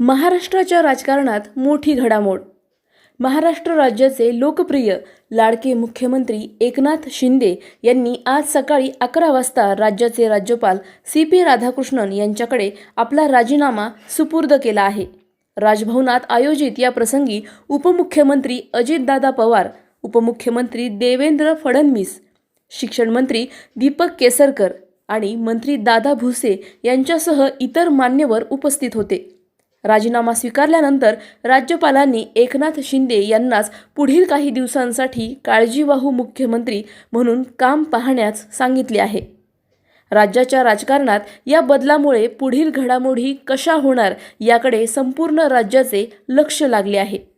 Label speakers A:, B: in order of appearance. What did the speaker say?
A: महाराष्ट्राच्या राजकारणात मोठी घडामोड. महाराष्ट्र राज्याचे लोकप्रिय लाडके मुख्यमंत्री एकनाथ शिंदे यांनी आज सकाळी अकरा वाजता राज्याचे राज्यपाल सी पी राधाकृष्णन यांच्याकडे आपला राजीनामा सुपूर्द केला आहे. राजभवनात आयोजित या प्रसंगी उपमुख्यमंत्री अजितदादा पवार उपमुख्यमंत्री देवेंद्र फडणवीस शिक्षणमंत्री दीपक केसरकर आणि मंत्री दादा भुसे यांच्यासह इतर मान्यवर उपस्थित होते. राजीनामा स्वीकारल्यानंतर राज्यपालांनी एकनाथ शिंदे यांनाच पुढील काही दिवसांसाठी काळजीवाहू मुख्यमंत्री म्हणून काम पाहण्यास सांगितले आहे. राज्याच्या राजकारणात या बदलामुळे पुढील घडामोडी कशा होणार याकडे संपूर्ण राज्याचे लक्ष लागले आहे.